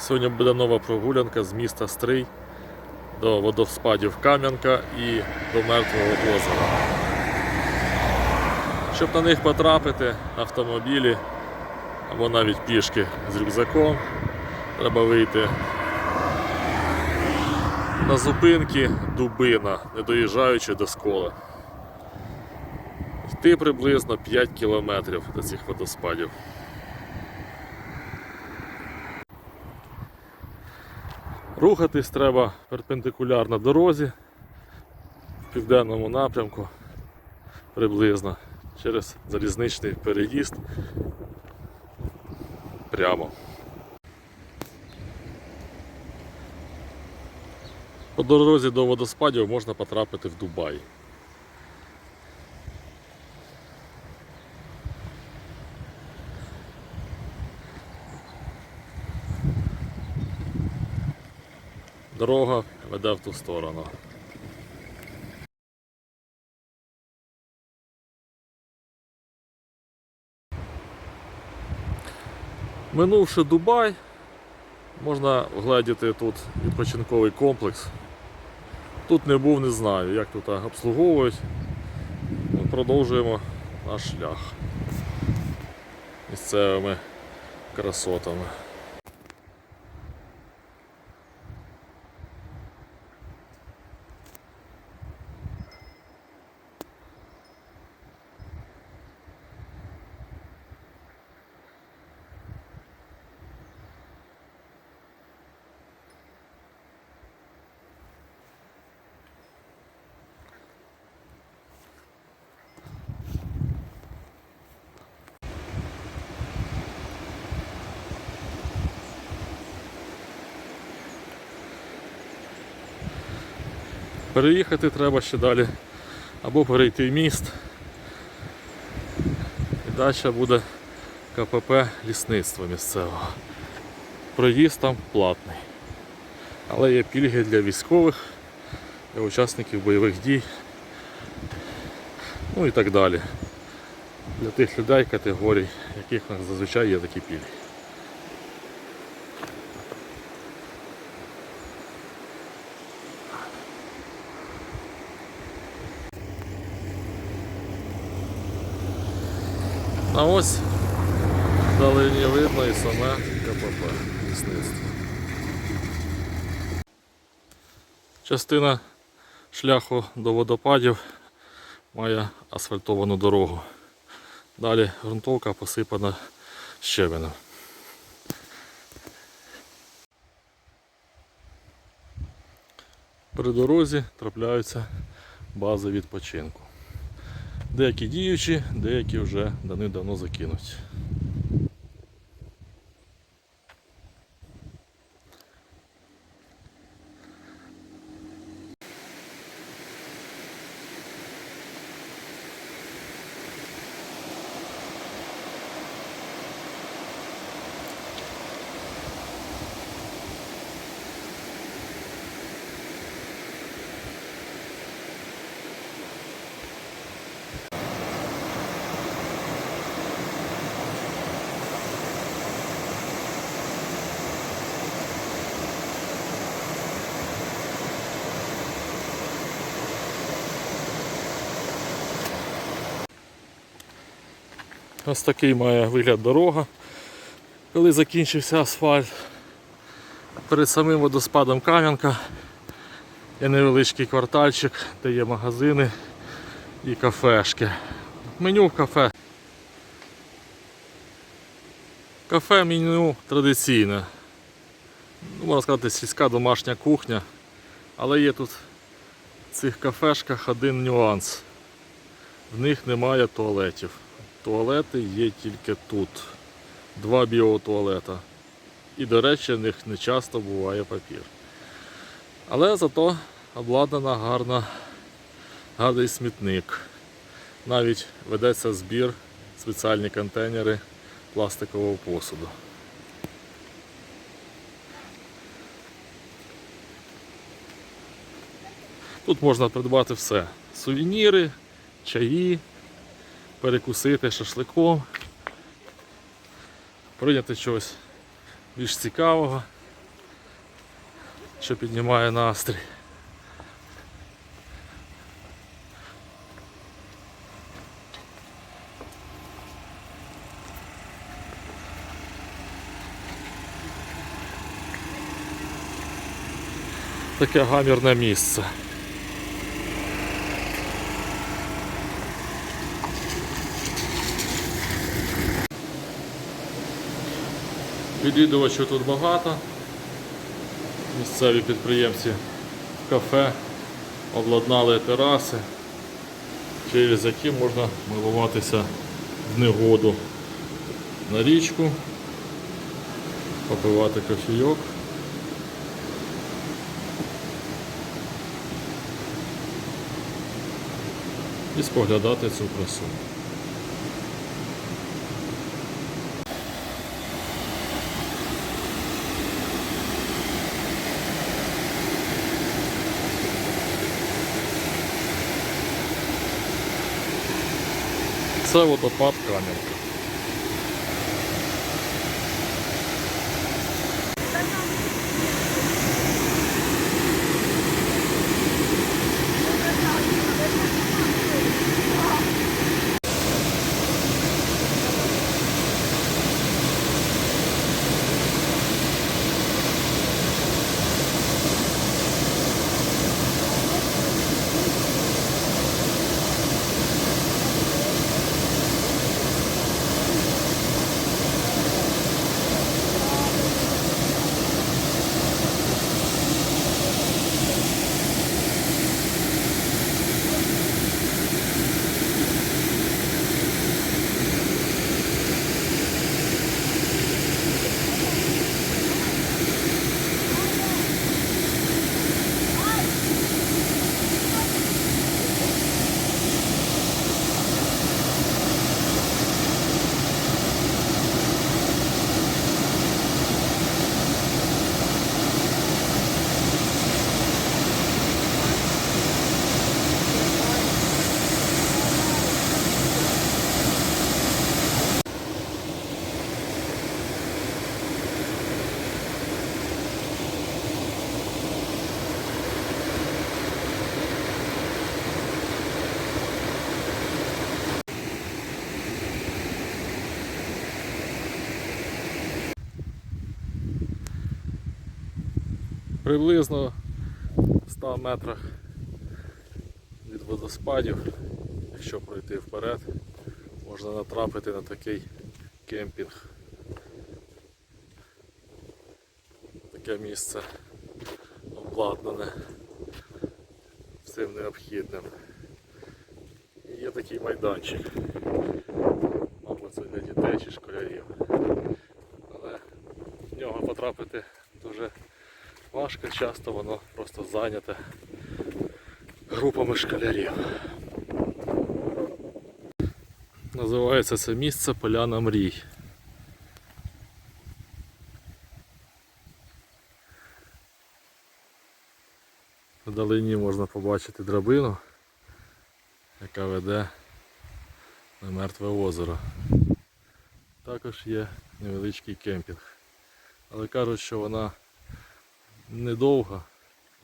Сьогодні буде нова прогулянка з міста Стрий до водоспадів Кам'янка і до Мертвого озера. Щоб на них потрапити, автомобілі або навіть пішки з рюкзаком, треба вийти на зупинки Дубина, не доїжджаючи до сколи. Йти приблизно 5 кілометрів до цих водоспадів. Рухатись треба перпендикулярно дорозі в південному напрямку приблизно через залізничний переїзд прямо. По дорозі до водоспадів можна потрапити в Дубай. Дорога веде в ту сторону. Минувши Дубай, можна вгледіти тут відпочинковий комплекс. Тут не був, не знаю, як тут обслуговують. Ми продовжуємо наш шлях місцевими красотами. Переїхати треба ще далі або перейти в міст. І далі буде КПП лісництва місцевого. Проїзд там платний. Але є пільги для військових, для учасників бойових дій. Ну і так далі. Для тих людей категорій, яких зазвичай є такі пільги. А ось вдалині видно і саме КПП лісництво. Частина шляху до водопадів має асфальтовану дорогу. Далі ґрунтовка посипана щебенем. При дорозі трапляються бази відпочинку. Деякі діючі, деякі вже давним-давно закинуть. Ось такий має вигляд дорога. Коли закінчився асфальт, перед самим водоспадом Кам'янка є невеличкий квартальчик, де є магазини і кафешки. Меню в кафе. Кафе меню традиційне. Ну, Можна сказати, сільська домашня кухня. Але є тут в цих кафешках один нюанс. В них немає туалетів. Туалети є тільки тут. Два біотуалета. І, до речі, в них не часто буває папір. Але зато обладнана гарна, гарний смітник. Навіть ведеться збір, спеціальні контейнери пластикового посуду. Тут можна придбати все. Сувеніри, чаї, перекусити шашликом, прийняти щось більш цікавого. що піднімає настрій. Таке гамірне місце. Відвідувачів тут багато. Місцеві підприємці в кафе обладнали тераси, через які можна милуватися в негоду на річку, попивати кофійок. І споглядати цю красу. Це водопад Кам'янка. Приблизно в 100 метрах від водоспадів, якщо пройти вперед, можна натрапити на такий кемпінг. Таке місце обладнане всім необхідним. І є такий майданчик. Мабуть, це для дітей чи школярів. Але в нього потрапити важко, часто воно просто зайняте групами школярів. Називається це місце Поляна Мрій. Вдалині можна побачити драбину, яка веде на мертве озеро. Також є невеличкий кемпінг. Але кажуть, що вона недовга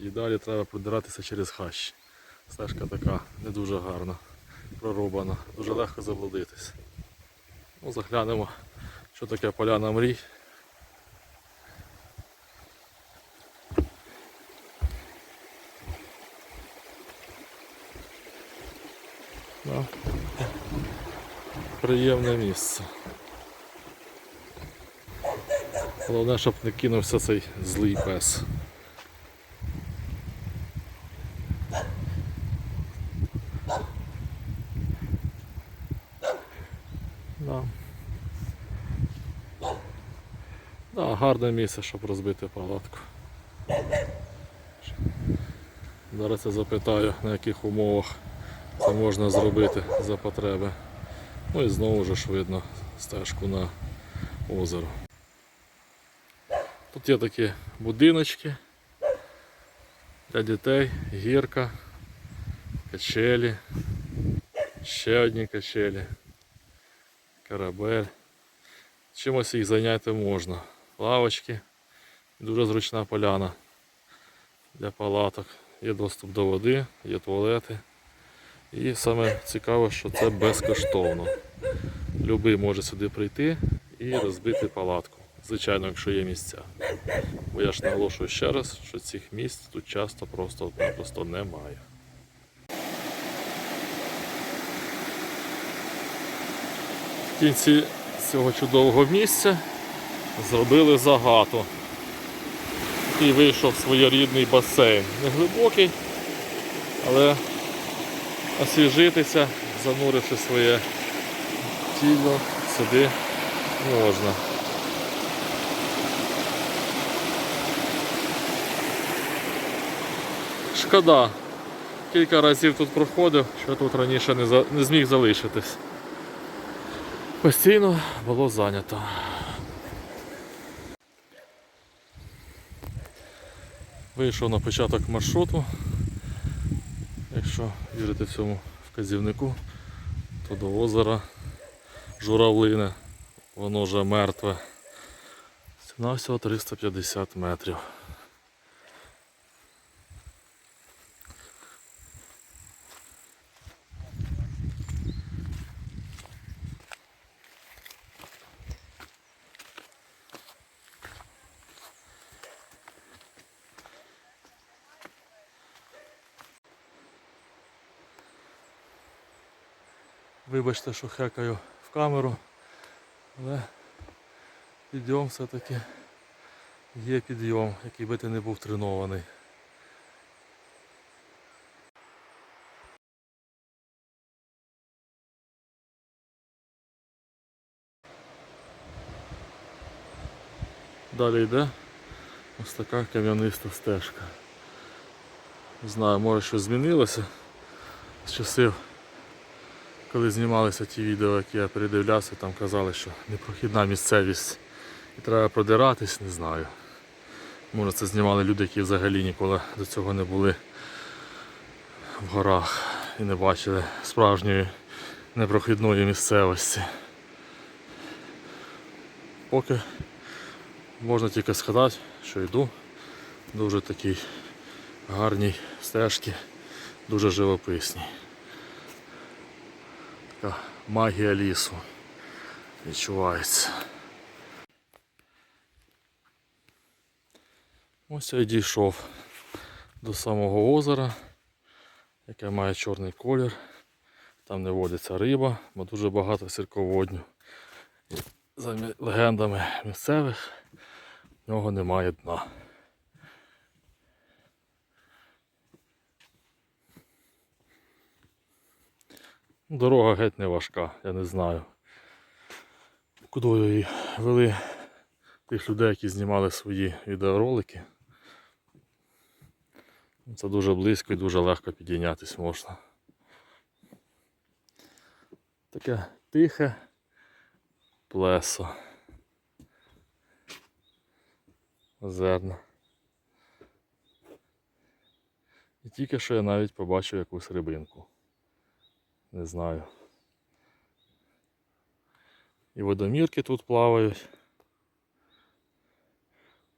і далі треба продиратися через хащі. Стежка така не дуже гарна, проробана, дуже легко заблудитись. Ну, заглянемо, що таке поляна мрій. Да. Приємне місце. Головне, щоб не кинувся цей злий пес. Да. Да, гарне місце, щоб розбити палатку. Зараз я запитаю, на яких умовах це можна зробити за потреби. Ну і знову ж видно стежку на озеро. Тут є такі будиночки для дітей, гірка, качелі, ще одні качелі, корабель. Чимось їх зайняти можна. Лавочки, дуже зручна поляна. для палаток. Є доступ до води, є туалети. І саме цікаве, що це безкоштовно. Любий може сюди прийти і розбити палатку. Звичайно, якщо є місця. Бо я ж наголошую ще раз, що цих місць тут часто просто-напросто немає. В кінці цього чудового місця зробили загату. І вийшов своєрідний басейн. Не глибокий, але освіжитися, зануривши своє тіло, сюди можна. Шкода. Кілька разів тут проходив, що тут раніше не, за... не зміг залишитись. Постійно було зайнято. Вийшов на початок маршруту. Якщо вірити цьому вказівнику, то до озера Журавлине, воно вже мертве. Ціна всього 350 метрів. Вибачте, що хекаю в камеру, але підйом все-таки є підйом, який би ти не був тренований. Далі йде ось така кам'яниста стежка. Не знаю, може щось змінилося з часів коли знімалися ті відео, які я передивлявся, там казали, що непрохідна місцевість і треба продиратись, не знаю. Може це знімали люди, які взагалі ніколи до цього не були в горах і не бачили справжньої непрохідної місцевості. Поки можна тільки сказати, що йду. Дуже такі гарні стежки, дуже живописні. Така магія лісу відчувається. Ось я дійшов до самого озера, яке має чорний колір. Там не водиться риба, бо дуже багато сірководню. За легендами місцевих в нього немає дна. Дорога геть не важка, я не знаю. Куди її вели тих людей, які знімали свої відеоролики. Це дуже близько і дуже легко підійнятись можна. Таке тихе плесо. Озерна. І тільки що я навіть побачив якусь рибинку. Не знаю. І водомірки тут плавають.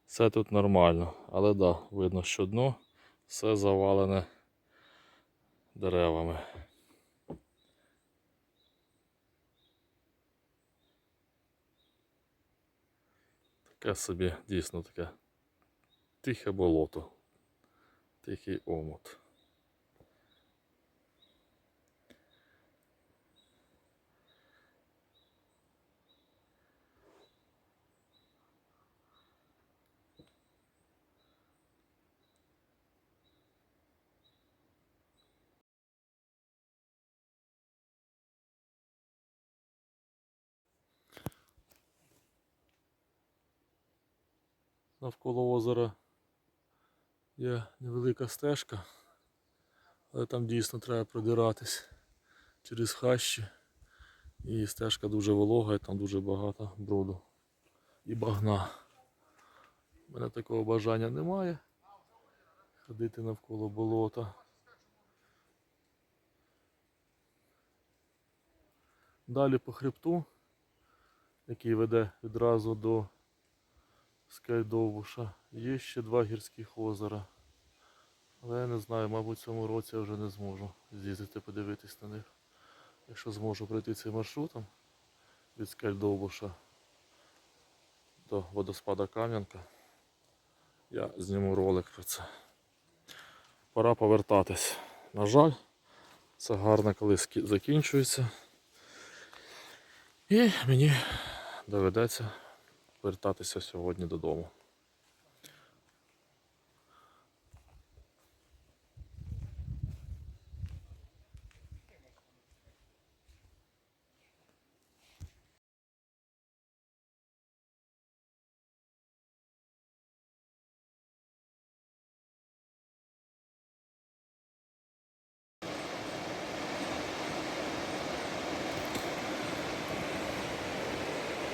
Все тут нормально, але да, видно, що дно все завалене деревами. Таке собі дійсно таке тихе болото, тихий омут. Навколо озера є невелика стежка, але там дійсно треба продиратись через хащі. І стежка дуже волога, і там дуже багато бруду і багна. У мене такого бажання немає. Ходити навколо болота. Далі по хребту, який веде відразу до Скайдовбуша. Є ще два гірських озера. Але я не знаю, мабуть, в цьому році я вже не зможу з'їздити подивитись на них. Якщо зможу пройти цим маршрутом від скель Довбуша до водоспада Кам'янка, я зніму ролик про це. Пора повертатись. На жаль, це гарно, коли закінчується. І мені доведеться вертатися сьогодні додому.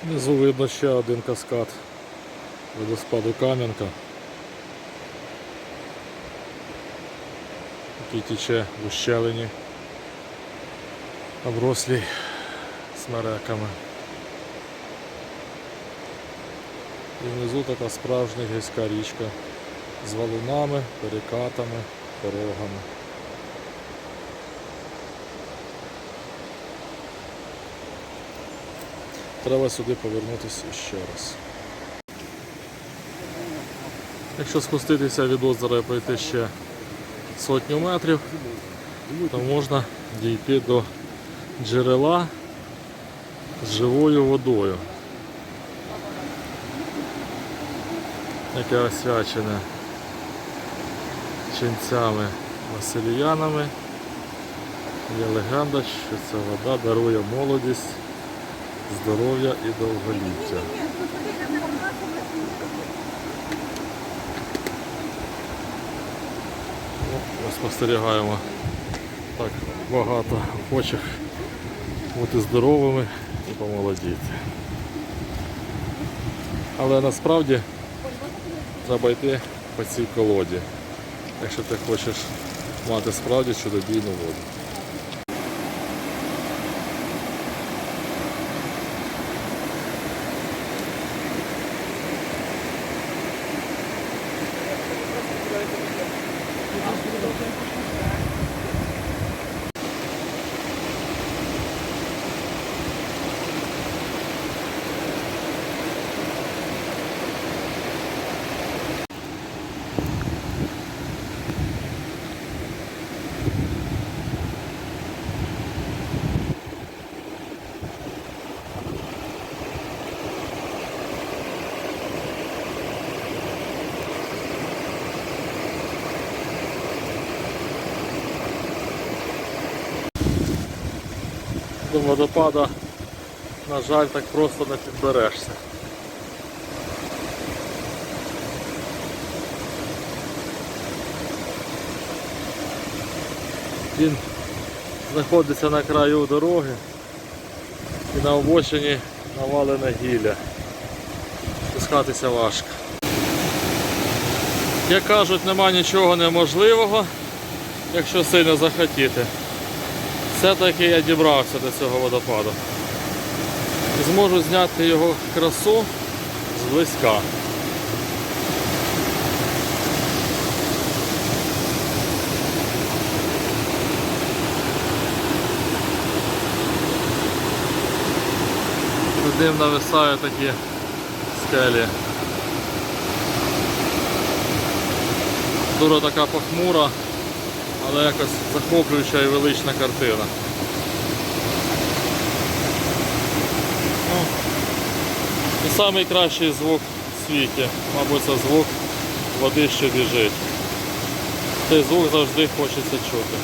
Внизу видно ще один каскад водоспаду Кам'янка. Який тече в ущелині, оброслій смереками. І внизу така справжня гірська річка з валунами, перекатами, порогами. Треба сюди повернутися ще раз. Якщо спуститися від озера і пройти ще сотню метрів, то можна дійти до джерела з живою водою, яке освячене ченцями василіянами. Є легенда, що ця вода дарує молодість здоров'я і довголіття. О, спостерігаємо так багато охочих бути здоровими і помолодіти. Але насправді треба йти по цій колоді, якщо ти хочеш мати справді чудодійну воду. До водопада, на жаль, так просто не підберешся. Він знаходиться на краю дороги і на обочині навалене гілля. Спускатися важко. Як кажуть, нема нічого неможливого, якщо сильно захотіти. Все-таки я дібрався до цього водопаду. Зможу зняти його красу зблизька. Над ним нависають такі скелі. Дура така похмура, але якось захоплююча і велична картина. Ну, і найкращий звук в світі, мабуть, це звук води, що біжить. Цей звук завжди хочеться чути.